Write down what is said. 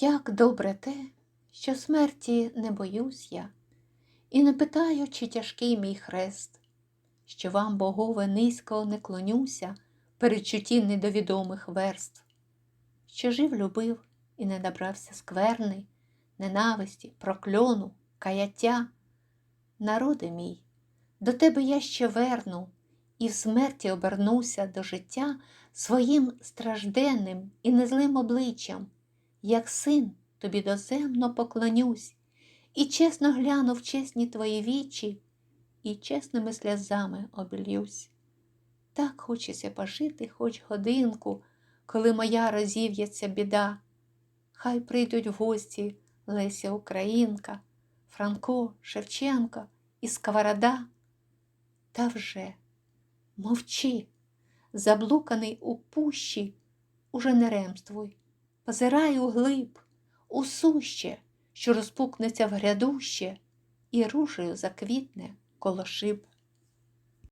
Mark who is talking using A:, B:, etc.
A: Як добре те, що смерті не боюсь я, і не питаю, чи тяжкий мій хрест, що вам, богове, низько не клонюся передчутті недовідомих верств, що жив, любив і не набрався скверни, ненависті, прокльону, каяття. Народи мій, до тебе я ще верну, і в смерті обернуся до життя своїм стражденним і незлим обличчям, як син тобі доземно поклонюсь, і чесно гляну в чесні твої вічі, і чесними сльозами обільюсь. Так хочеться пожити хоч годинку, коли моя розів'ється біда. Хай прийдуть в гості Леся Українка, Франко, Шевченко і Сковорода. Та вже мовчи, заблуканий у пущі, уже не ремствуй, позирай у глиб, у суще, що розпукнеться в грядуще, і ружею заквітне коло шиб.